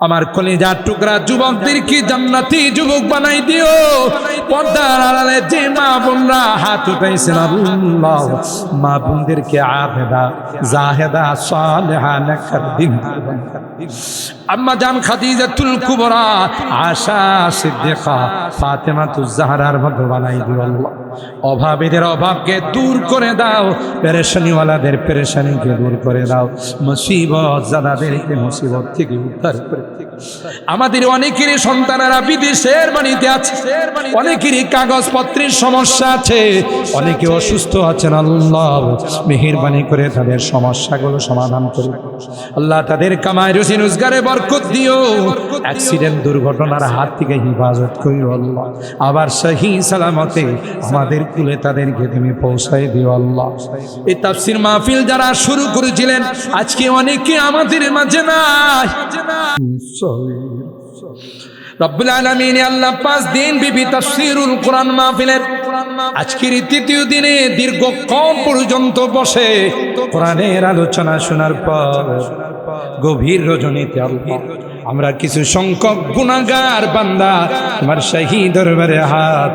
আমার কলিজার টুকরা যুবকদেরকে জান্নাতি যুবক বানাই দিও? পর্দার আড়ালে যে মা বোনরা হাত উঠাইছেন আল্লাহ, মা বোনদেরকে আবেদা জাহেদা, সালেহা নেখার দিন আম্মা জান খাদিজাতুল কুবরা, আশা সিদ্দিকা, ফাতেমাতুজ জাহরার মতো বানাই দিও আল্লাহ। অভাবীদের অভাবকে দূর করে দাও, পেরেশানিওয়ালাদের পেরেশানিকে দূর করে দাও। মুসিবত জাদাদেরকে মুসিবত থেকে উদ্ধার করে। আমাদের অনেকেরই সন্তানেরা বিদেশের বাড়িতে আছে, অনেকেরই কাগজপত্রের সমস্যা আছে, অনেকে অসুস্থ আছেন, আল্লাহ মেহেরবানি করে তাদের সমস্যাগুলো সমাধান করে আল্লাহ তাদের কামায় রুচি রোজগারে বরকত দিও। অ্যাক্সিডেন্ট দুর্ঘটনার হাত থেকে হিফাজত করিও আল্লাহ। আবার সহি সালামতে আমাদের কুলে তাদেরকে তুমি পৌঁছাই দিও আল্লাহ। এই তাফসির মাহফিল যারা শুরু করেছিলেন, আজকে অনেকে আমাদের মাঝে নাই। আল্লাহ পাঁচ দিন বিবি কোরআন তৃতীয় দিনে পর্যন্ত বসে কোরআনের আলোচনা শোনার পর গভীর আমরা কিছু সংখ্যক গুণাগার বান্দা তোমার শাহী দরবারে হাত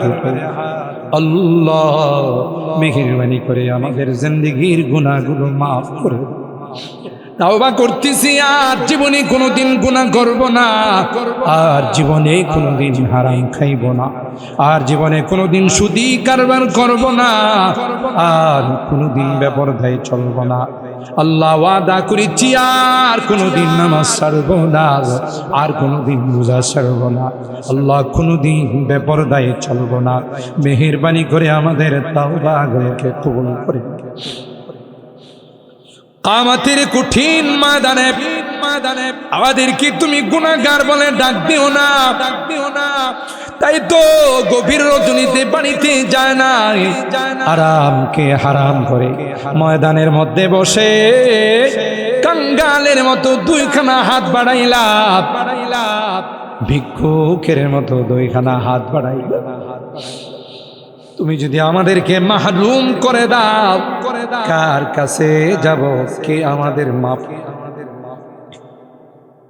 আল্লাহ মেহেরবানি করে আমাদের জিন্দগির গুণাগুলো মাফ করে। তাওবা করতেছি, আর জীবনে কোনোদিন গুনাহ করব না। আর জীবনে কোনোদিন হারাম খাইব না। আর জীবনে কোনোদিন সুদি কারবার করব না। আর কোনোদিন বেপরদায় চলব না। আল্লাহ ওয়াদা করেছি, আর কোনোদিন নামাজ ছাড়ব না। আর কোনোদিন রোজা ছাড়ব না। আল্লাহ কোনোদিন বেপরদায় চলব না। মেহেরবানি করে আমাদের তাওবা তাওবাগুলোকে কবুল করে কামাতের কঠিন ময়দানে ময়দানে আমাদেরকে তুমি গুণাগার বলে ডাক দিও না, ডাক দিও না। তাই তো গভীর রজনীতে বাড়িতে যায় না আরামকে হারাম করে ময়দানের মধ্যে বসে কাঙ্গালের মতো দুইখানা হাত বাড়াইলাম বাড়াইলাম, ভিক্ষুকের মতো দুইখানা হাত বাড়াইলাম। তুমি যদি আমাদেরকে মাহরুম করে দাও করে দাও কার কাছে যাব? কে আমাদের মাপ?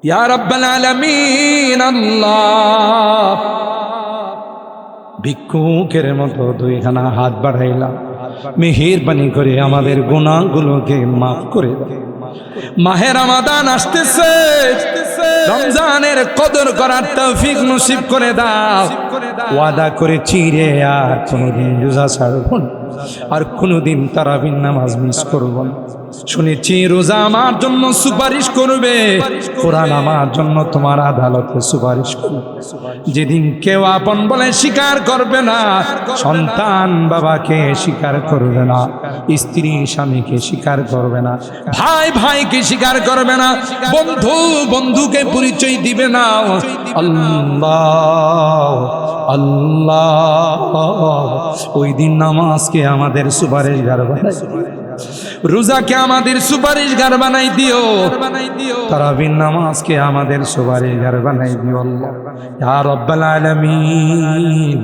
ইয়া রাব্বাল আলামিন, আল্লাহ। ভিক্ষুকের মতো দুইখানা হাত বাড়াইলাম। মেহেরবানি করে আমাদের গুণাগুলোকে মাফ করে দাও। মাহের আমাদান আসতেছে। রমজানের কদর করার তৌফিক নসিব করে দাও। ওয়াদা করে চিরে আর কোনোদিন রোজা ছাড়ব আর কোনোদিন তারাবিন নামাজ মিস করব না। শুনেছি, রোজা আমার জন্য সুপারিশ করবে। কোরআন আমার জন্য তোমার আদালতে সুপারিশ করবে। যেদিন কেউ আপন বলে স্বীকার করবে না, সন্তান বাবাকে স্বীকার করবে না, স্ত্রী স্বামীকে স্বীকার করবে না, ভাই ভাইকে স্বীকার করবে না, বন্ধু বন্ধুকে পরিচয় দিবে না। আল্লাহ আল্লাহ, ওই দিন নামাজকে আমাদের সুপারিশগার বানাই রোজাকে আমাদের বানাই দিও বানাই দিও। তারাবিন নামাজকে আমাদের সুপারিশ সুপারিশগার বানাই দিও আল্লাহ। রব্বাল আলামিন,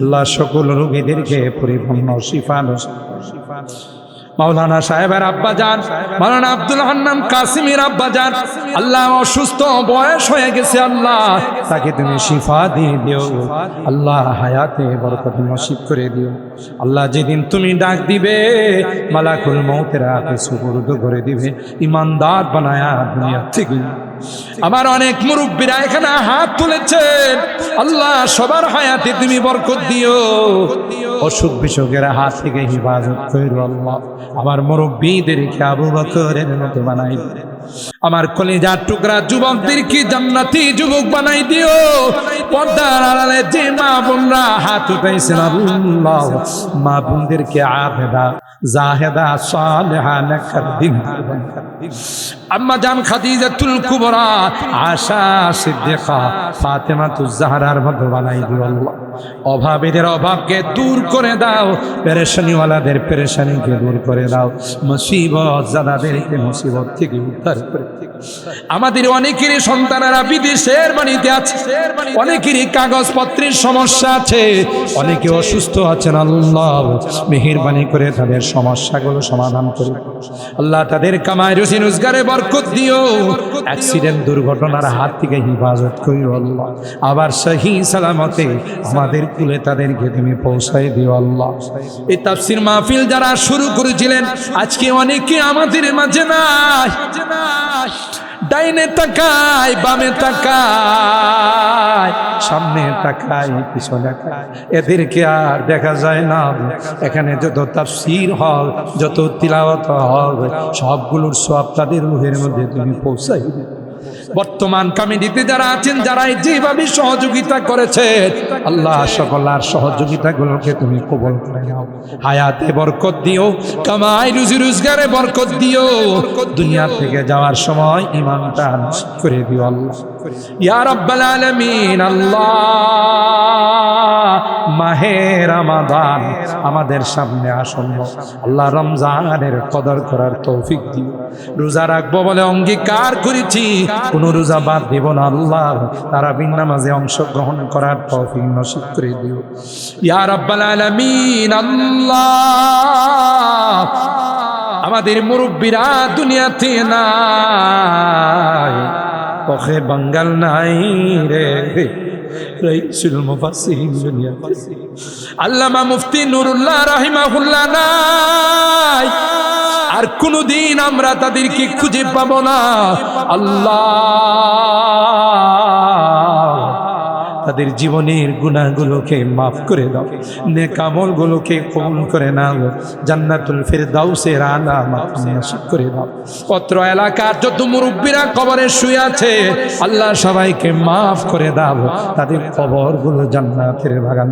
আল্লাহ সকল রোগীদেরকে পরিপূর্ণ শিফা নসিব মাওলানা সাহেবের আব্বা যান, মাওলানা আব্দুল হান্নান কাসিমের আব্বা যান। আল্লাহ অসুস্থ, বয়স হয়ে গেছে আল্লাহ। তাকে তুমি শিফা দিয়ে দিও। আল্লাহ হায়াতে বরকত নসিব করে দিও। আল্লাহ যেদিন তুমি ডাক দিবে, মালাকুল মৌতের হাতে সুপুরুদ করে দিবে। ইমানদার বানায়া দুনিয়া থেকে। আমার অনেক মুরব্বীরা এখানে হাত তুলেছেন। আল্লাহ সবার হায়াতে তুমি বরকত দিও। অসুখ বিসুখের হাত থেকে হিফাজত করো আল্লাহ। আমার মুরব্বীদেরকে আবু বকরের মতো বানাই। আমার কলিজার টুকরা যুবকদেরকে জান্নাতি যুবক বানাই দিও? পর্দার আড়ালে যে মা বোনরা হাত উঠাইছেন, আল্লাহ, মা বোনদেরকে আবেদা জাহেদা, সালেহা নেখার দিন আম্মা জান খাদিজাতুল কুবরা, আশা সিদ্দিকা ফাতেমাতুজ জাহরার মতো বানাই দিও, আল্লাহ। অভাবীদের অভাবকে দূর করে দাও, পেরেশানিওয়ালাদের পেরেশানিকে দূর করে দাও। মুসিবত জাদাদেরকে মুসিবত থেকে উদ্ধার করে আমাদের অনেকেরই সন্তানেরা বিদেশের বাড়িতে আছে অনেকেরই কাগজপত্রের সমস্যা আছে অনেকে অসুস্থ আছেন আল্লাহ মেহেরবানি করে তাদের সমস্যাগুলো সমাধান করে আল্লাহ তাদের কামায় রুচি রোজগারে বরকত দিও। অ্যাক্সিডেন্ট দুর্ঘটনার হাত থেকে হিফাজত করিও আল্লাহ। আবার সহি সালামতে আমাদের কুলে তাদেরকে তুমি পৌঁছাই দিও আল্লাহ। এই তাফসির মাহফিল যারা শুরু করেছিলেন আজকে অনেকে আমাদের মাঝে নাই। ডাইনে তাকায়, বামে তাকায়, সামনে তাকায়, পিছনে এদেরকে আর দেখা যায় না এখানে যত তাফসির হল, যত তিলাওয়াত হল, সবগুলোর সব তাদের রুহের মধ্যে তুমি পৌঁছাই। বর্তমান কমিটিতে যারা আছেন যারা যেভাবে সহযোগিতা করেছে, আল্লাহ সকল আর সহযোগিতাগুলোকে তুমি কবল করে নাও। হায়াতে বরকত দিও, কামাই, রুজি, রোজগারে বরকত দিও। দুনিয়া থেকে যাওয়ার সময় ইমানটা করে দিও আল্লাহ। ইয়া রাব্বাল আলামিন, আল্লাহ। মাহে রমাদান আমাদের সামনে আসন্ন। আল্লাহ রমজানের কদর করার তৌফিক দিও রোজা রাখব বলে অঙ্গীকার করেছি। কোন রোজা বাদ দেব না আল্লাহ। তারা বিন নামাজে অংশগ্রহণ করার তৌফিক নসিব করে দিও। ইয়া রাব্বাল আলামিন, আল্লাহ। আমাদের মুরব্বীরা দুনিয়াতে নাই। পখে বাঙ্গাল নাই রে। রইসুল মুফাসসিরিন দুনিয়াতে আল্লামা মুফতি নুরুল্লাহ রাহিমাহুল্লাহ নাই। আর কোনদিন আমরা তাদেরকে খুঁজে পাবো না। আল্লাহ তাদের জীবনের গুণাগুলোকে মাফ করে দাও। নেকামলগুলোকে কবুল করে নাও। জান্নাতুল ফেরদাউসের আলা মাকাম করে দাও। পত্র এলাকার যত মুরব্বীরা কবরে শুয়ে আছে, আল্লাহ সবাইকে মাফ করে দাও। তাদের কবরগুলো জান্নাতের বাগান।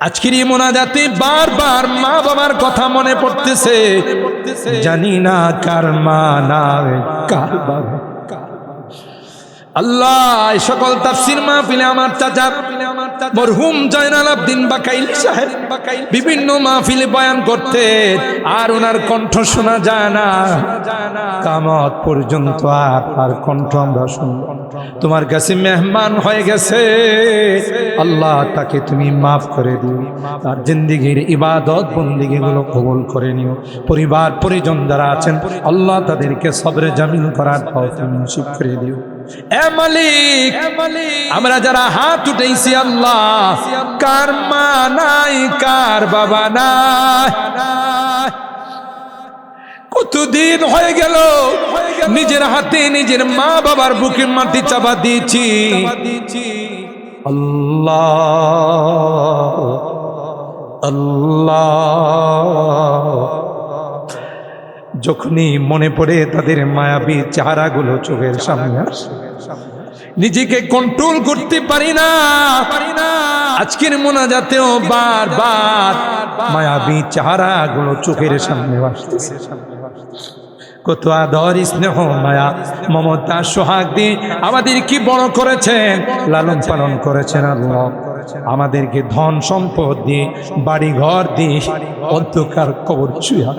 আজকের এই মোনাজাতে বারবার মা বাবার কথা মনে পড়তেছে। জানি না কার মা না কার বাবা। আল্লাহ সকল তাফসির মাহফিলে আমার চাচা মরহুম জয়নাল আবদিন বাকাইল সাহেব বিভিন্ন মাহফিলে বয়ান করতে আর ওনার কণ্ঠ শোনা যায় না। কামত পর্যন্ত আর আর কণ্ঠ আমরা শুনব তোমার কাছে মেহমান হয়ে গেছে। আল্লাহ তাকে তুমি মাফ করে দিও। তার জিন্দিগির ইবাদত বন্দিগিগুলো কবুল করে নিও। পরিবার, পরিজন যারা আছেন, আল্লাহ তাদেরকে সবরে জামিন করার তৌফিক নসিব করে দিও। আমরা যারা হাত উঠেছি আল্লাহ কার মা নাই কার বাবা নাই। কতদিন হয়ে গেল নিজের হাতে নিজের মা বাবার বুকে মাটি চাপা দিয়েছি। আল্লাহ আল্লাহ। যখনই মনে পড়ে তাদের মায়াবী চেহারাগুলো চোখের সামনে আসে। নিজেকে কন্ট্রোল করতে পারি না। পারি না আজকের মোনাজাতেও বারবার মায়াবী চেহারাগুলো চোখের সামনে আসতেছে। কত আদর স্নেহ মায়া, মমতা সোহাগ দিয়ে আমাদের কি বড় করেছেন, লালন পালন করেছেন আল্লাহ। আমাদেরকে ধন সম্পদ দিয়ে বাড়ি ঘর দিয়ে, অন্ধকার কবর ছুঁয়া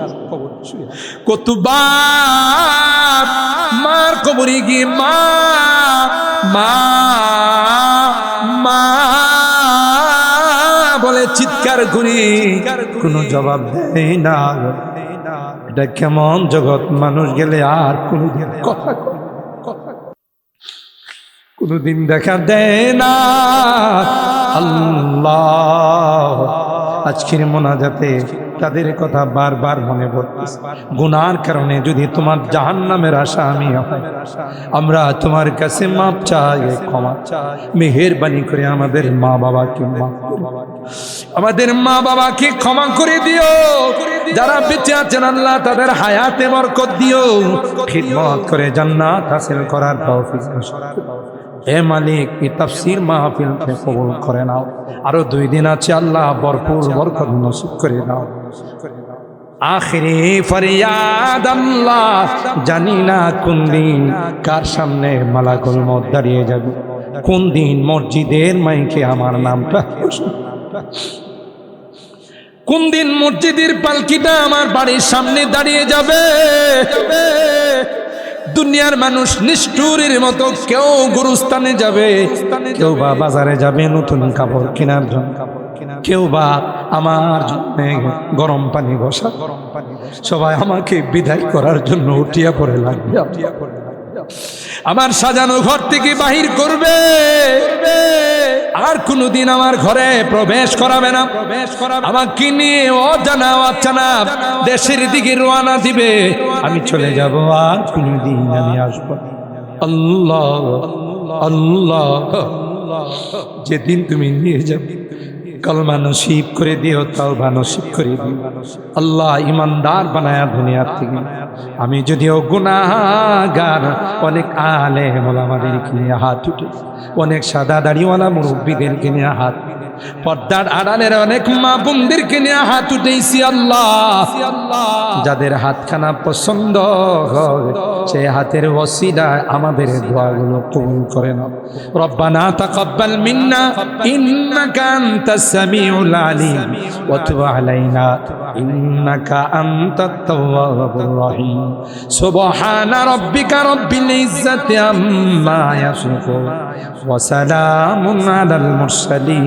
কতবার মার কবরে গিয়ে মা মা বলে, চিৎকার করি। কোনো জবাব দেয় না। এটা কেমন জগৎ? মানুষ গেলে আর কয় কথা কোনোদিন দেখা দেয় না। আল্লাহ, আজকের মোনাজাতে তাদের কথা বারবার মনে পড়তেছে। গুনার কারণে যদি তোমার জাহান নামের আশা আমি আমরা তোমার কাছে মাপ চাই, ক্ষমা মেহেরবানি করে আমাদের মা বাবাকে মাফ আমাদের মা বাবাকে ক্ষমা করে দিও। যারা বেঁচে আছেন আল্লাহ, তাদের হায়াতে বরকত দিও। খিদমত করে জান্নাত হাসিল করার তৌফিক হে মালিক, এই তাফসির মাহফিলকে কবুল করে নাও। আরও দুই দিন আছে, আল্লাহ ভরপুর বরকত নসিব করে নাও আখিরি ফরিয়াদ আল্লাহ, জানি না কোন দিন কার সামনে মালাকুল মত দাঁড়িয়ে যাবে। কোন দিন মসজিদের মাইকে আমার নামটা কোন দিন মসজিদের পালকিটা আমার বাড়ির সামনে দাঁড়িয়ে যাবে। দুনিয়ার মানুষ নিষ্ঠুরের মতো কেউ গুরুস্থানে যাবে, কেউ বা বাজারে যাবে নতুন কাপড় কেনার জন্য। কেউ বা আমার জন্য গরম পানি বসা। গরম পানি সবাই আমাকে বিদায় করার জন্য উঠিয়া পড়ে লাগবে। আমার সাজানো ঘর থেকে বাহির করবে। আর কোনোদিন আমার ঘরে প্রবেশ করাবে না। প্রবেশ করাবে আমাকে নিয়ে অজানা অচানা দেশের দিকে রোয়ানা দিবে। আমি চলে যাব আর কোনোদিন আমি আসব। আল্লাহ। আল্লাহ। যেদিন তুমি নিয়ে যাবে। কলমা নসিব করে দিও তাও বা নসিব করে দিও। আল্লাহ ইমানদার বানায়া দুনিয়ার থেকে। আমি যদিও গুনাহগার, অনেক আলে মোলামাদেরকে নিয়ে হাত উঠে। অনেক সাদা দাড়িওয়ালা মুরব্বীদেরকে নিয়ে হাত পর্দার আড়ালের অনেক মা বোনদেরকে নিয়ে হাত উঠেছি আল্লাহ। যাদের হাতখানা পছন্দ সে হাতের ওসিলা আমাদের দোয়াগুলো কবুল করে নাও। রব্বানা তাকাব্বাল মিন্না, ইন্নাকা আনতাস সামিউল আলিম, ওয়া তুব আলাইনা, ইন্নাকা আনতাত তাওয়াবুর রহিম। সুবহানা রাব্বিকা রাব্বিল ইজ্জাতি আম্মা ইয়াসিফুন, ওয়া সালামুন আলাল মুরসালিন।